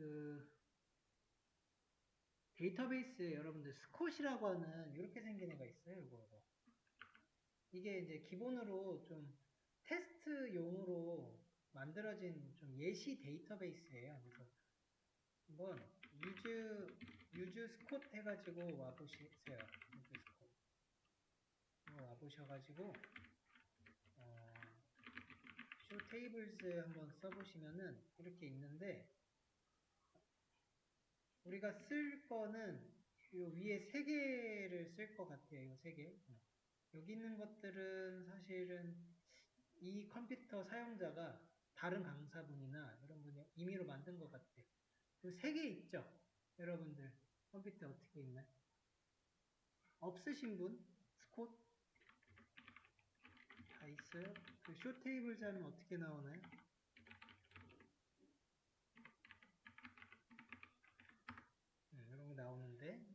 그 데이터베이스에 여러분들 스콧이라고 하는 이렇게 생긴 애가 있어요. 이거. 이게 이제 기본으로 좀 테스트용으로 만들어진 좀 예시 데이터베이스예요. 그래서 한번 유즈 유즈 스콧 해가지고 와 보세요. 유즈 스콧 이거 와보셔가지고 어, 쇼 테이블즈 한번 써보시면은 이렇게 있는데 우리가 쓸 거는 요 위에 세 개를 쓸 것 같아요. 이세 개. 여기 있는 것들은 사실은 이 컴퓨터 사용자가 다른 강사분이나 이런 분이 임의로 만든 것 같아요. 그 세 개 있죠? 여러분들 컴퓨터 어떻게 있나요? 없으신 분? 스콧? 다 있어요? 그 쇼 테이블 자면 어떻게 나오나요? 네, 이런 게 나오는데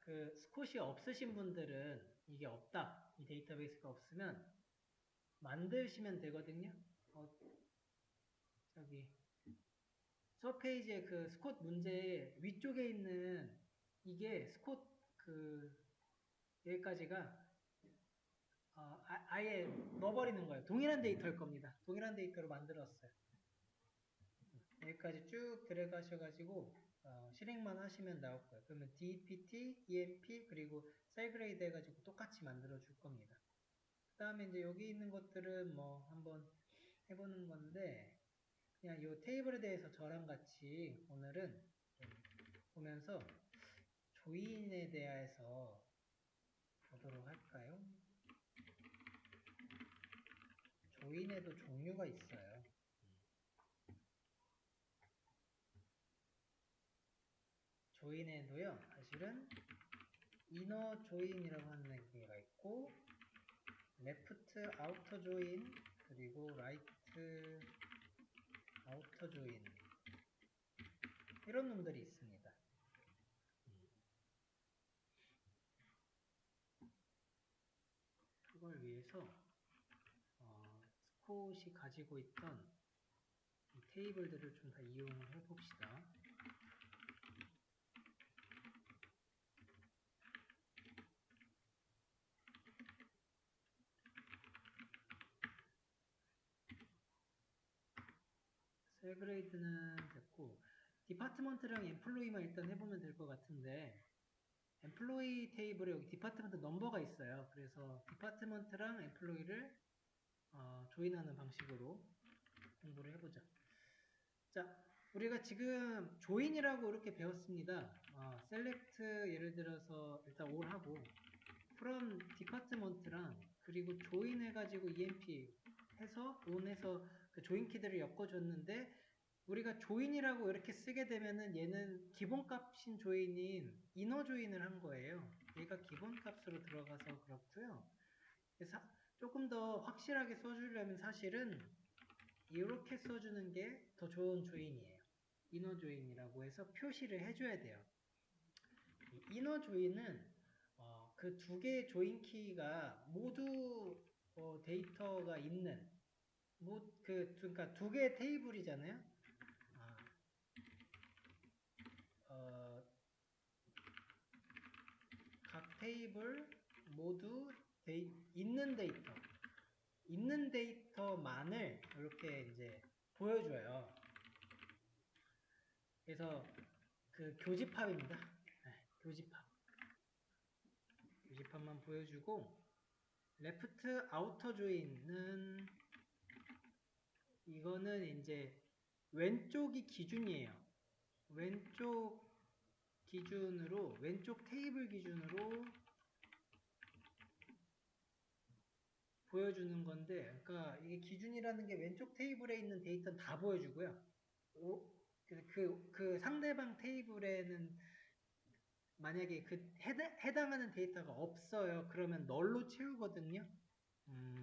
그 스콧이 없으신 분들은 이게 없다. 이 데이터베이스가 없으면 만드시면 되거든요. 어, 저기 서페이지의 그 스콧 문제 위쪽에 있는 이게 스콧 그 여기까지가 어, 아, 예 넣어버리는 거예요. 동일한 데이터일 겁니다. 동일한 데이터로 만들었어요. 여기까지 쭉 들어가셔가지고 어, 실행만 하시면 나올 거예요. 그러면 DPT, EMP 그리고 셀 그레이드 해가지고 똑같이 만들어 줄 겁니다. 그 다음에 이제 여기 있는 것들은 뭐 한번 해보는 건데 그냥 이 테이블에 대해서 저랑 같이 오늘은 좀 보면서 조인에 대해서 보도록 할까요? 조인에도 종류가 있어요. 조인에도요, 사실은 이너 조인이라고 하는 개가 있고, 레프트 아우터 조인, 그리고 라이트 아우터 조인 이런 놈들이 있습니다. 그걸 위해서 어, 스콧이 가지고 있던 테이블들을 좀 다 이용을 해봅시다. 셀그레이드는 됐고 디파트먼트랑 엠플로이만 일단 해보면 될 것 같은데 엠플로이 테이블에 여기 디파트먼트 넘버가 있어요. 그래서 디파트먼트랑 엠플로이를 어, 조인하는 방식으로 공부를 해보자. 자, 우리가 지금 조인이라고 이렇게 배웠습니다. 어, 셀렉트 예를 들어서 일단 올 하고 from 디파트먼트랑 그리고 조인 해가지고 emp 해서 온해서 그 조인 키들을 엮어줬는데 우리가 조인이라고 이렇게 쓰게 되면은 얘는 기본값인 조인인 이너 조인을 한 거예요. 얘가 기본값으로 들어가서 그렇고요. 그래서 조금 더 확실하게 써주려면 사실은 이렇게 써주는 게 더 좋은 조인이에요. 이너 조인이라고 해서 표시를 해줘야 돼요. 이너 조인은 어, 그 두 개의 조인 키가 모두 어, 데이터가 있는 뭐그 그러니까 두 개의 테이블이잖아요. 아, 어, 각 테이블 모두 데이, 있는 데이터 있는 데이터만을 이렇게 이제 보여줘요. 그래서 그 교집합입니다. 네, 교집합. 교집합만 보여주고 레프트 아우터 조인은 이거는 이제 왼쪽이 기준이에요. 왼쪽 기준으로 왼쪽 테이블 기준으로 보여주는 건데 그러니까 이게 기준이라는 게 왼쪽 테이블에 있는 데이터는 다 보여주고요. 오, 그, 그 상대방 테이블에는 만약에 그 해당, 해당 하는 데이터가 없어요. 그러면 널로 채우거든요. 음,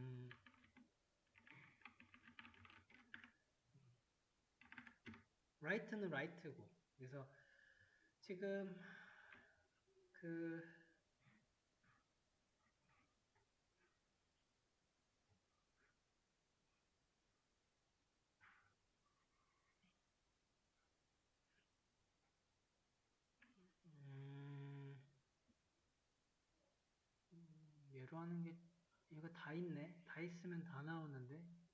라이트는 라이트고. 그래서 지금 그 음, 음 얘로 하는 게, 이거 다 있네. 다 있으면 다 나오는데.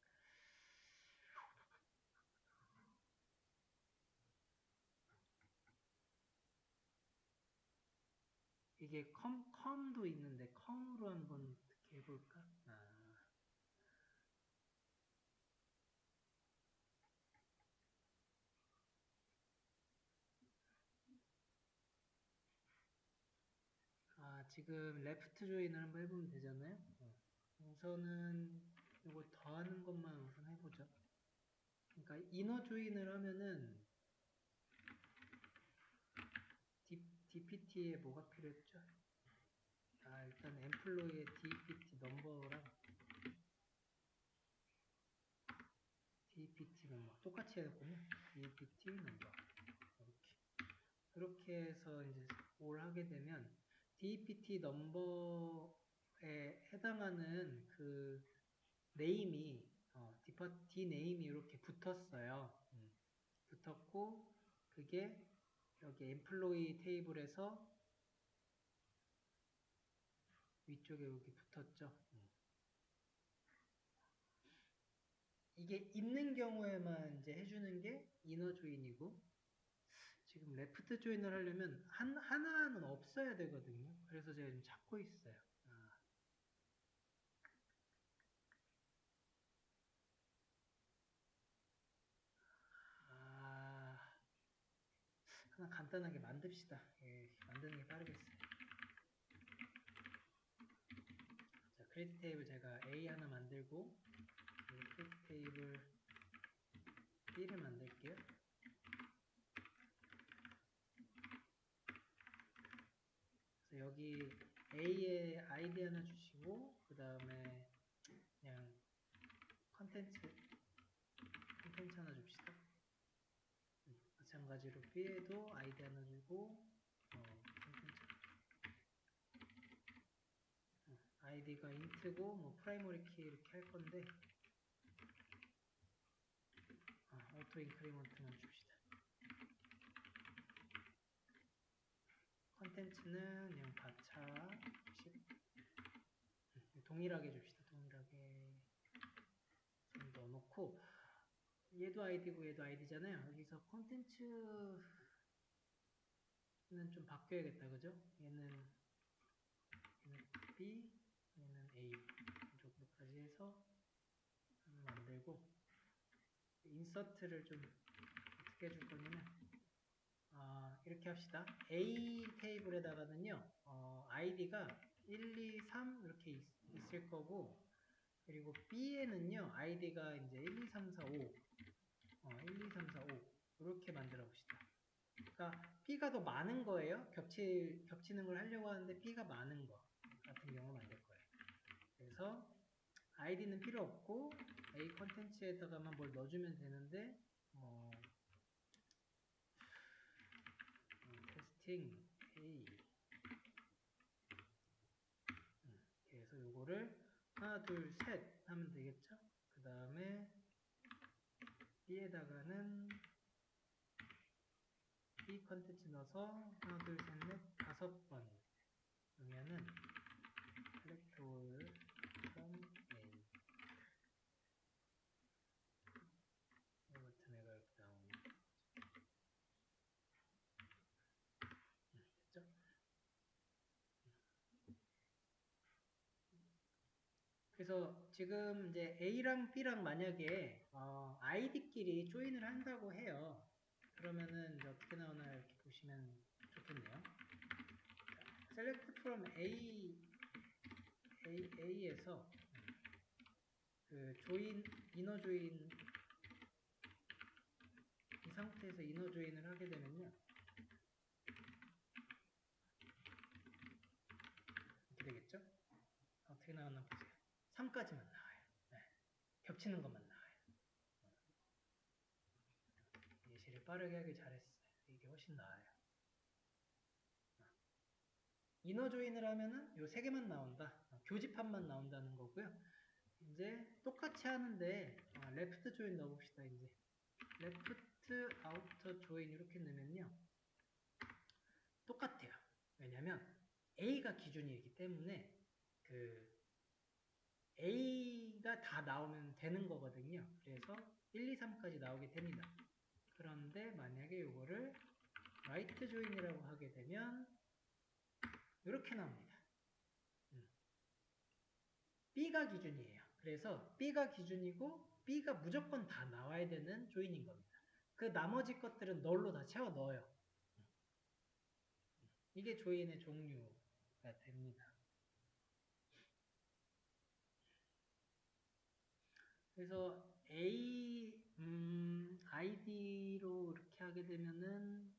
이게 컴, 컴도 있는데 컴으로 한번 어떻게 해볼까? 아. 아, 지금 레프트 조인을 한번 해보면 되잖아요. 어. 우선은 이거 더하는 것만 우선 해보죠. 그러니까 이너 조인을 하면은 D, DPT에 뭐가 필요했죠? 아, 일단 엠플로이의 DPT 넘버랑 DPT 넘버 똑같이 해야겠군요. DPT 넘버 이렇게 그렇게 해서 이제 뭘 하게 되면 DPT 넘버에 해당하는 그 네임이 어, 디파, D 네임이 이렇게 붙었어요. 음, 붙었고 그게 여기 엠플로이 테이블에서 위쪽에 여기 붙었죠. 음. 이게 있는 경우에만 이제 해주는 게 이너 조인이고 지금 레프트 조인을 하려면 한, 하나는 없어야 되거든요. 그래서 제가 지금 찾고 있어요. 하나 간단하게 만듭시다. 예, 만드는 게 빠르겠어요. 자, 크리에이트 테이블 제가 A 하나 만들고, 크리에이트 테이블 B를 만들게요. 그래서 여기 A에 아이디 하나 주시고, 그 다음에 그냥 컨텐츠, 컨텐츠 하나 줍시다. 음, 마찬가지로 B에도 아이디 하나 주고, 어, 컨텐츠. 어, 아이디가 인트고, 뭐, 프라이머리 키 이렇게 할 건데, 아, 오토 인크리먼트만 줍시다. 컨텐츠는 그냥 바차 10 음, 동일하게 줍시다. 동일하게 좀 넣어놓고 얘도 아이디고 얘도 아이디잖아요. 여기서 컨텐츠는 좀 바뀌어야겠다. 그죠? 얘는 얘는 B, 얘는 A 이 정도까지 해서 만들고 인서트를 좀 어떻게 해줄 거냐면 아, 이렇게 합시다. A 테이블에다가는요, 어, 아이디가 1, 2, 3 이렇게 있, 있을 거고, 그리고 B에는요, 아이디가 이제 1, 2, 3, 4, 5, 어, 1, 2, 3, 4, 5 이렇게 만들어 봅시다. 그러니까 B가 더 많은 거예요. 겹치 겹치는 걸 하려고 하는데 B가 많은 거 같은 경우 만들 거예요. 그래서 아이디는 필요 없고 A 컨텐츠에다가만 뭘 넣어주면 되는데, 뭐 테스팅 A 음, 그래서 요거를 하나 둘 셋 하면 되겠죠? 그 다음에 B에다가는 B 컨텐츠 넣어서 하나 둘 셋 넷 다섯 번. 그러면은 all from A 이 버튼 내가 이렇게 나오는 됐죠? 그래서 지금 이제 A랑 B랑 만약에 어, 아이디끼리 조인을 한다고 해요. 그러면은 어떻게 나오나 이렇게 보시면 좋겠네요. 자, select from A, A A에서 그 조인 이너 조인 이 상태에서 이너 조인을 하게 되면요. 이렇게 되겠죠? 어떻게 나왔나 보세요. 3까지만 나와요. 네. 겹치는 것만 나와요. 예시를 빠르게 하길 잘했어요. 이게 훨씬 나아요. 이너 조인을 하면은 요 세 개만 나온다. 어, 교집합만 나온다는 거고요. 이제 똑같이 하는데 아, 레프트 조인 넣어봅시다. 이제 레프트 아우터 조인 이렇게 넣으면요. 똑같아요. 왜냐면 A가 기준이기 때문에 그그 A가 다 나오면 되는 거거든요. 그래서 1, 2, 3까지 나오게 됩니다. 그런데 만약에 이거를 라이트 조인이라고 하게 되면 이렇게 나옵니다. 음. B가 기준이에요. 그래서 B가 기준이고 B가 무조건 다 나와야 되는 조인인 겁니다. 그 나머지 것들은 널로 다 채워 넣어요. 이게 조인의 종류가 됩니다. 그래서 A 음, ID로 이렇게 하게 되면은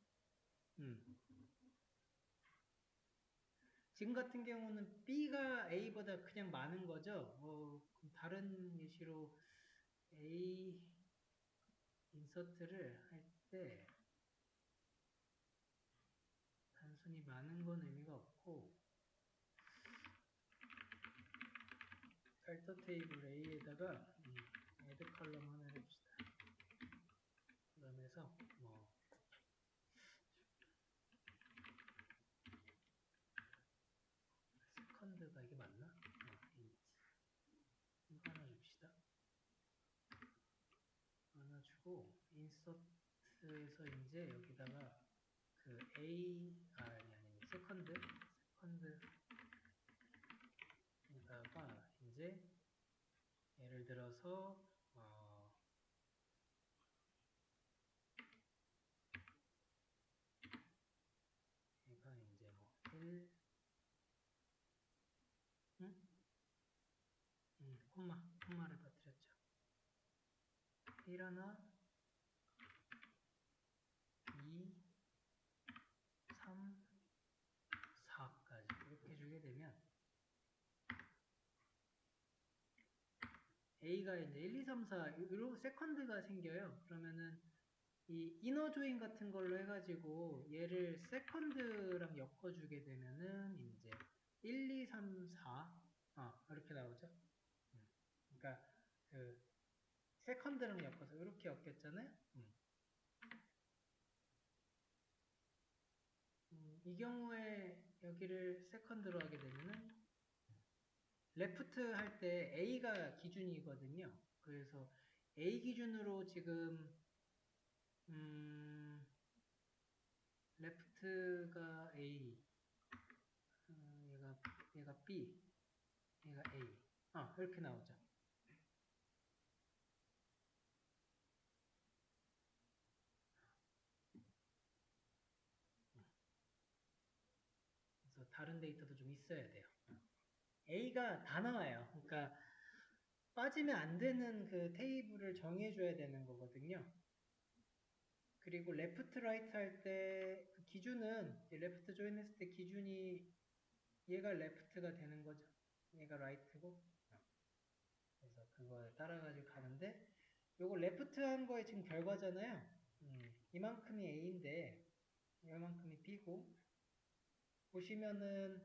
음. 지금 같은 경우는 B가 A보다 그냥 많은 거죠. 어, 다른 예시로 A 인서트를 할 때 단순히 많은 건 의미가 없고 달터 테이블 A에다가 음, 애드 컬럼 하나 해봅시다. 그러면서 뭐 세컨드가 이게 맞나? 어, int. 이거 하나 줍시다. 하나 주고 인서트에서 이제 여기다가 그 A 아 아니 아니 세컨드 세컨드에다가 이제 예를 들어서 어 얘가 이제 뭐 1, 응? 음, 콤마, 콤마를 빠뜨렸죠. 1 하나, 2, 3, 4까지 이렇게 주게 되면 A가 이제 1, 2, 3, 4 이런 세컨드가 생겨요. 그러면은 이 이너 조인 같은 걸로 해가지고 얘를 세컨드랑 엮어주게 되면은 이제 1, 2, 3, 4 어, 이렇게 나오죠. 음. 그러니까 그 세컨드랑 엮어서 이렇게 엮였잖아요. 음. 음, 이 경우에 여기를 세컨드로 하게 되면은 레프트 할 때 A가 기준이거든요. 그래서 A 기준으로 지금 음, 레프트가 A, 어, 얘가 얘가 B, 얘가 A. 아 이렇게 나오죠. 다른 데이터도 좀 있어야 돼요. A가 다 나와요. 그러니까 빠지면 안 되는 그 테이블을 정해줘야 되는 거거든요. 그리고 레프트 라이트 할때그 기준은 레프트 조인 했을 때 기준이 얘가 레프트가 되는 거죠. 얘가 라이트고 그래서 그거에 따라가지고 가는데 요거 레프트 한 거에 지금 결과잖아요. 음, 이만큼이 A인데 이만큼이 B고 보시면은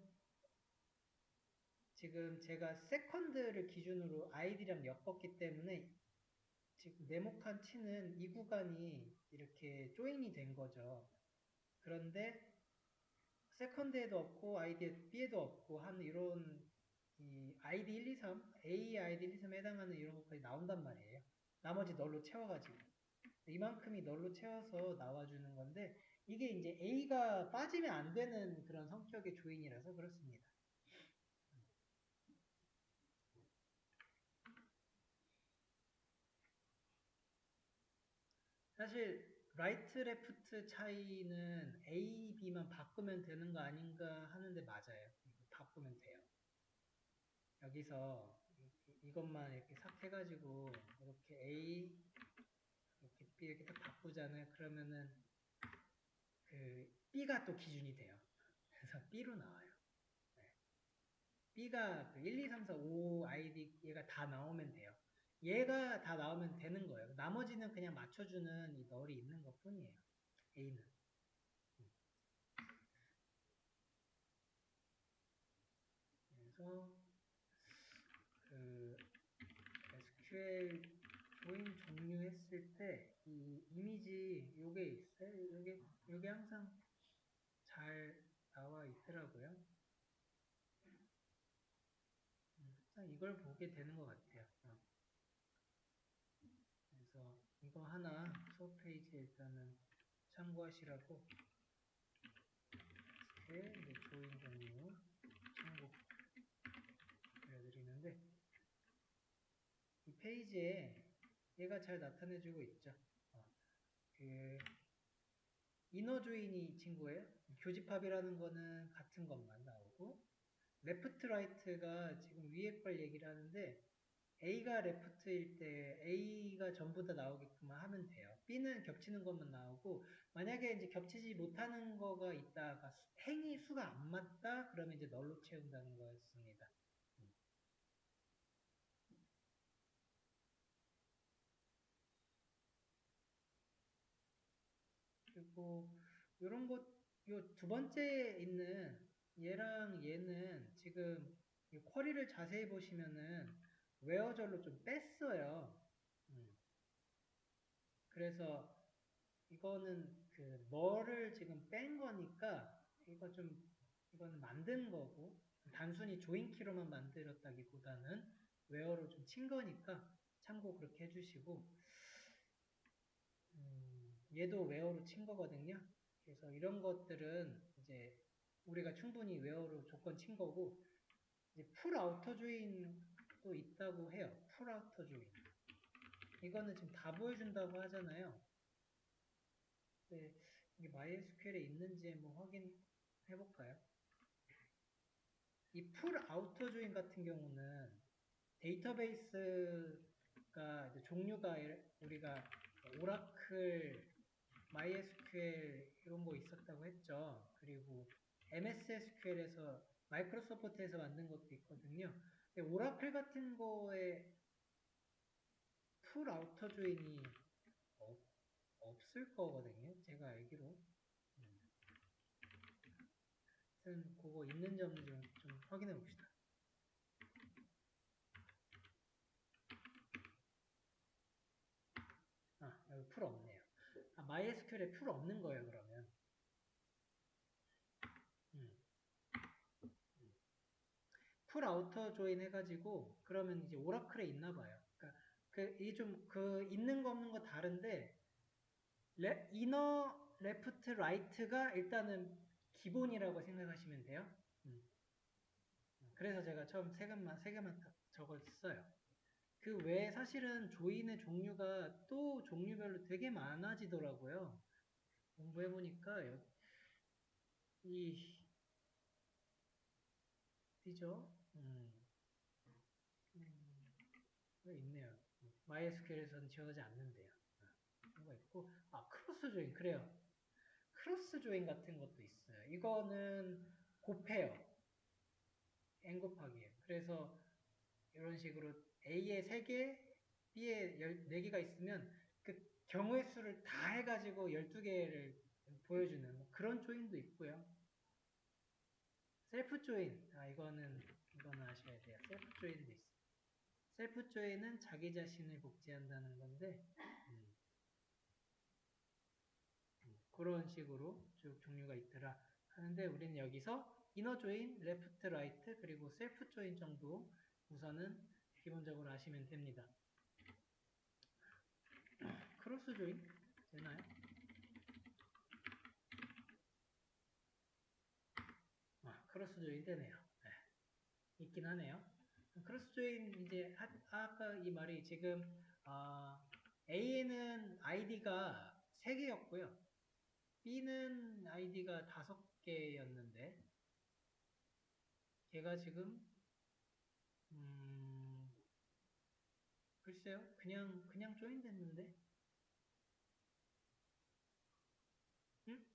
지금 제가 세컨드를 기준으로 아이디랑 엮었기 때문에 지금 네모칸 치는 이 구간이 이렇게 조인이 된 거죠. 그런데 세컨드에도 없고 아이디 B에도 없고 하는 이런 이 아이디 1, 2, 3, A 아이디 1, 2, 3에 해당하는 이런 것까지 나온단 말이에요. 나머지 널로 채워가지고 이만큼이 널로 채워서 나와주는 건데 이게 이제 A가 빠지면 안 되는 그런 성격의 조인이라서 그렇습니다. 사실 라이트 레프트 차이는 A, B만 바꾸면 되는 거 아닌가 하는데 맞아요. 바꾸면 돼요. 여기서 이것만 이렇게 싹 해가지고 이렇게 A, 이렇게 B 이렇게 딱 바꾸잖아요. 그러면은 그 B가 또 기준이 돼요. 그래서 B로 나와요. 네. B가 그 1, 2, 3, 4, 5 아이디 얘가 다 나오면 돼요. 얘가 다 나오면 되는 거예요. 나머지는 그냥 맞춰주는 이 널이 있는 것 뿐이에요. A는. 그래서 그 SQL 조인 종료했을 때 이 이미지 요게 있어요. 요게 요게 항상 잘 나와 있더라고요. 이걸 보게 되는 것 같아요. 어. 그래서 이거 하나 수업 페이지에 일단은 참고하시라고 이렇게 이제 조인 종류 참고 알려드리는데 이 페이지에 얘가 잘 나타내주고 있죠. 어, 그 이너 조인이 친구예요. 교집합이라는 거는 같은 것만 나오고 레프트 라이트가 지금 위에 걸 얘기를 하는데 A가 레프트일 때 A가 전부 다 나오게끔 하면 돼요. B는 겹치는 것만 나오고 만약에 이제 겹치지 못하는 거가 있다가 수- 행위 수가 안 맞다 그러면 이제 널로 채운다는 거였습니다. 음. 그리고 이런 것, 요 두 번째 있는 얘랑 얘는 지금 이 쿼리를 자세히 보시면은 웨어절로 좀 뺐어요. 음. 그래서 이거는 그 뭐를 지금 뺀 거니까 이거 좀 이거는 만든 거고 단순히 조인 키로만 만들었다기보다는 웨어로 좀 친 거니까 참고 그렇게 해주시고 음, 얘도 웨어로 친 거거든요. 그래서 이런 것들은 이제 우리가 충분히 웨어로 조건 친 거고 이제 풀 아우터 조인도 있다고 해요. 풀 아우터 조인. 이거는 지금 다 보여준다고 하잖아요. 네, 이게 MySQL에 있는지 한번 확인해 볼까요? 이 풀 아우터 조인 같은 경우는 데이터베이스가 종류가 우리가 오라클, MySQL 이런 거 있었다고 했죠. 그리고 MS SQL에서 마이크로소프트에서 만든 것도 있거든요. 근데 오라클 같은 거에 풀 아우터 조인이 없, 없을 거거든요. 제가 알기로. 음. 하여튼 그거 있는지 없는지 좀, 좀 확인해 봅시다. 아, 여기 풀 없네요. 아, MySQL에 풀 없는 거예요, 그러면. 음. 음. 풀 아우터 조인 해가지고, 그러면 이제 오라클에 있나 봐요. 그러니까 그, 이게 좀, 그, 있는 거 없는 거 다른데, 레, 이너, 레프트, 라이트가 일단은 기본이라고 생각하시면 돼요. 음. 그래서 제가 처음 세 개만, 세 개만 딱 적었어요. 그 외에 사실은 조인의 종류가 또 종류별로 되게 많아지더라고요. 공부해보니까, 여- 이, 어디죠? 음. 음, 있네요. MySQL에서는 지원하지 않는데요. 아, 뭐가 있고, 아, 크로스 조인, 그래요. 크로스 조인 같은 것도 있어요. 이거는 곱해요. n 곱하기예요. 그래서 이런 식으로 A에 3개, B에 4개가 있으면 그 경우의 수를 다 해가지고 12개를 보여주는 뭐 그런 조인도 있고요. 셀프 조인, 아 이거는 이거는 아셔야 돼요. 셀프 조인도 있어요. 셀프 조인은 자기 자신을 복제한다는 건데 음. 음, 그런 식으로 쭉 종류가 있더라 하는데 우리는 여기서 이너 조인, 레프트, 라이트 그리고 셀프 조인 정도 우선은 기본적으로 아시면 됩니다. 크로스 조인 되나요? 아, 크로스 조인 되네요. 네. 있긴 하네요. 크로스 조인 이제 하, 아까 이 말이 지금 아, A에는 아이디가 3개였고요. B는 아이디가 5개였는데 걔가 지금 음, 글쎄요. 그냥 그냥 조인 됐는데 응?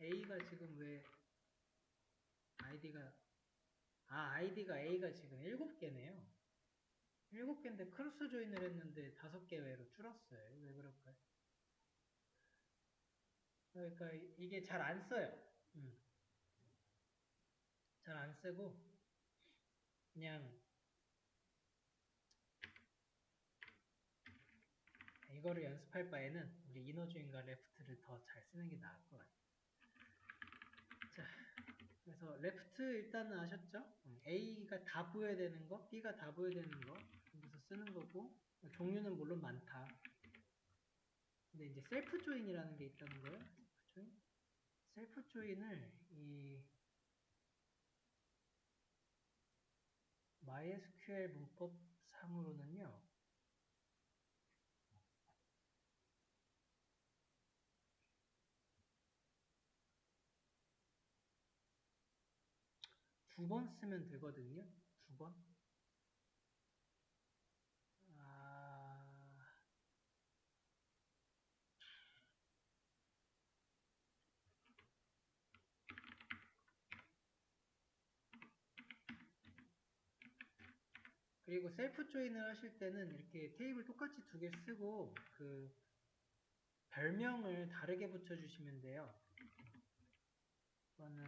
A가 지금 왜 아이디가 아 아이디가 A가 지금 7개네요. 7개인데 크로스 조인을 했는데 5개 외로 줄었어요. 왜 그럴까요? 그러니까 이게 잘 안 써요. 음. 잘안 쓰고 그냥 이거를 연습할 바에는 우리 이너 주인과 레프트를 더 잘 쓰는 게 나을 것 같아요. 자, 그래서 레프트 일단은 아셨죠? 음, A가 다 부여야 되는 거, B가 다 부여야 되는 거 여기서 쓰는 거고 종류는 물론 많다. 근데 이제 셀프 조인이라는 게 있다는 거예요. 셀프 조인. 셀프 조인을 이 MySQL 문법 상으로는요. 두 번 쓰면 되거든요. 두 번. 아, 그리고 셀프 조인을 하실 때는 이렇게 테이블 똑같이 두 개 쓰고 그 별명을 다르게 붙여주시면 돼요. 이거는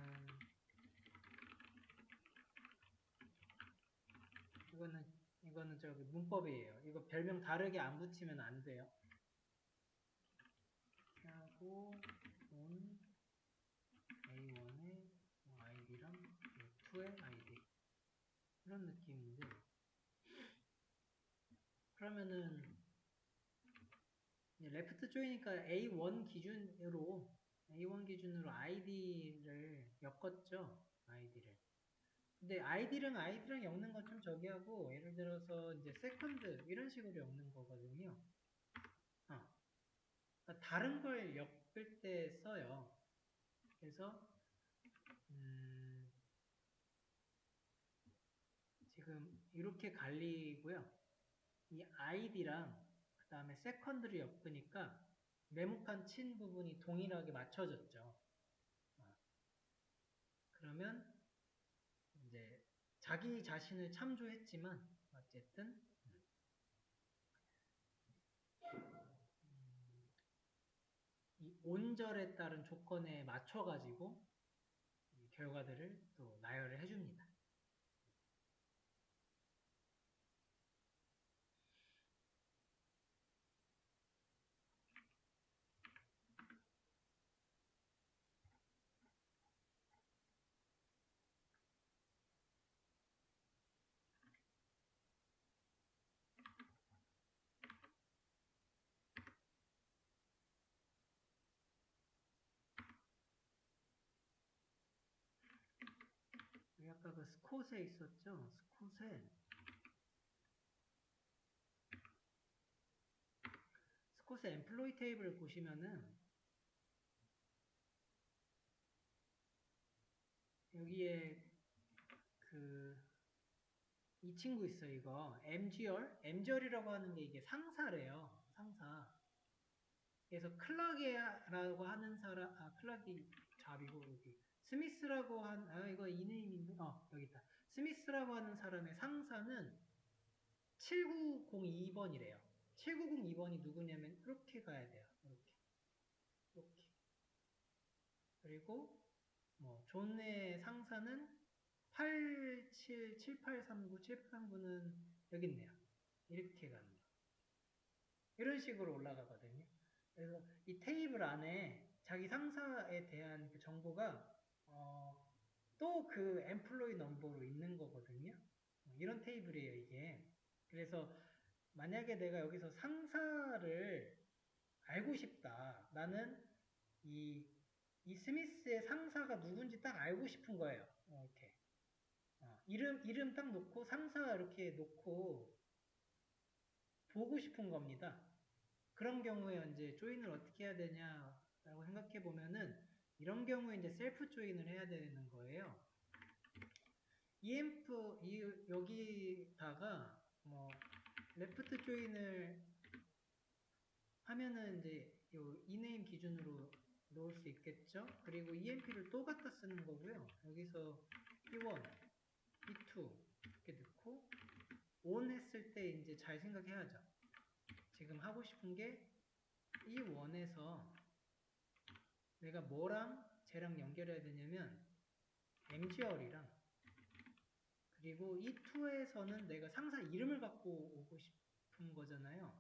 이거는 이거는 저기 문법이에요. 이거 별명 다르게 안 붙이면 안 돼요. 하고 온 A1의 아이디랑 A2의 아이디 이런 느낌인데 그러면은 레프트 조이니까 A1 기준으로 A1 기준으로 아이디를 엮었죠 아이디를 근데 아이디랑 아이디랑 엮는 건 좀 저기 하고 예를 들어서 이제 세컨드 이런 식으로 엮는 거거든요 어. 그러니까 다른 걸 엮을 때 써요 그래서 음, 지금 이렇게 갈리고요 이 아이디랑 그 다음에 세컨드를 엮으니까 메모칸 친 부분이 동일하게 맞춰졌죠. 어. 그러면 자기 자신을 참조했지만 어쨌든 음, 이 온절에 따른 조건에 맞춰 가지고 이 결과들을 또 나열을 해줍니다. 여기 아까 그 스콧에 있었죠? 스콧에. 스콧의 엠플로이 테이블을 보시면은 여기에 그 이 친구 있어요 이거. MGR MGR이라고 하는 게 이게 상사래요 상사. 그래서 클락이라고 하는 사람 아 클락이 잡이고 여기 스미스라고 한, 아, 이거 이네임인데, 어, 여기 있다. 스미스라고 하는 사람의 상사는 7902번이래요. 7902번이 누구냐면, 이렇게 가야 돼요. 이렇게. 이렇게. 그리고, 뭐, 존의 상사는 877839, 7839는 여기 있네요. 이렇게 가는 거. 이런 식으로 올라가거든요. 그래서 이 테이블 안에 자기 상사에 대한 그 정보가 어, 또그 엠플로이 넘버로 있는 거거든요. 이런 테이블이에요, 이게. 그래서 만약에 내가 여기서 상사를 알고 싶다. 나는 이, 이 스미스의 상사가 누군지 딱 알고 싶은 거예요. 이렇게. 어, 이름, 이름 딱 놓고 상사 이렇게 놓고 보고 싶은 겁니다. 그런 경우에 이제 조인을 어떻게 해야 되냐라고 생각해 보면은 이런 경우에 이제 셀프 조인을 해야 되는 거예요. EMF 이, 여기다가 뭐 레프트 조인을 하면은 이제 요 이네임 기준으로 넣을 수 있겠죠. 그리고 EMP를 또 갖다 쓰는 거고요. 여기서 E1, E2 이렇게 넣고 ON 했을 때 이제 잘 생각해야죠. 지금 하고 싶은 게 E1에서 내가 뭐랑 쟤랑 연결해야 되냐면 MGR이랑 그리고 이 2에서는 내가 상사 이름을 갖고 오고 싶은 거잖아요.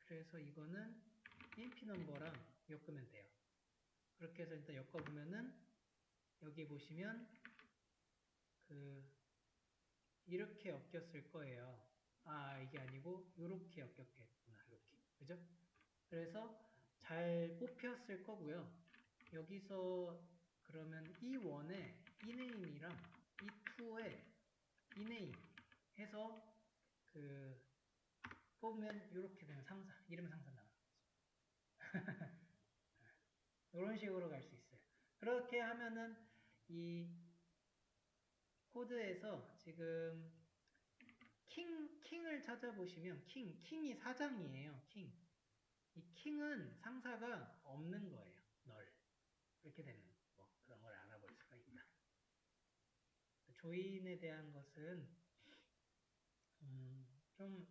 그래서 이거는 EMP 넘버랑 엮으면 돼요. 그렇게 해서 일단 엮어보면은 여기 보시면 그 이렇게 엮였을 거예요. 아 이게 아니고 이렇게 엮였겠구나 이렇게 그죠? 그래서 잘 뽑혔을 거고요. 여기서 그러면 이 원에 이네임이랑 이 투에 이네임 해서 그 뽑으면 이렇게 되면 상사 이름 상사 나와요. 이런 식으로 갈 수 있어요. 그렇게 하면은 이 코드에서 지금 킹, 킹을 찾아보시면 킹, 킹이 사장이에요. 킹. 이 킹은 상사가 없는 거예요. 널. 이렇게 되는 뭐 그런 걸 알아볼 수가 있다. 조인에 대한 것은 음, 좀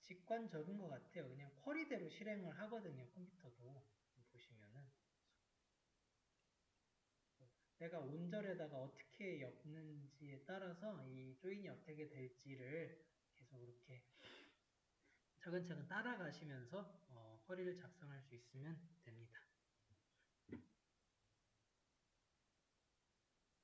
직관적인 것 같아요. 그냥 쿼리대로 실행을 하거든요. 컴퓨터도 보시면은 내가 온절에다가 어떻게 엮는지에 따라서 이 조인이 어떻게 될지를 계속 이렇게 차근차근 따라가시면서 어, 쿼리를 작성할 수 있으면 됩니다.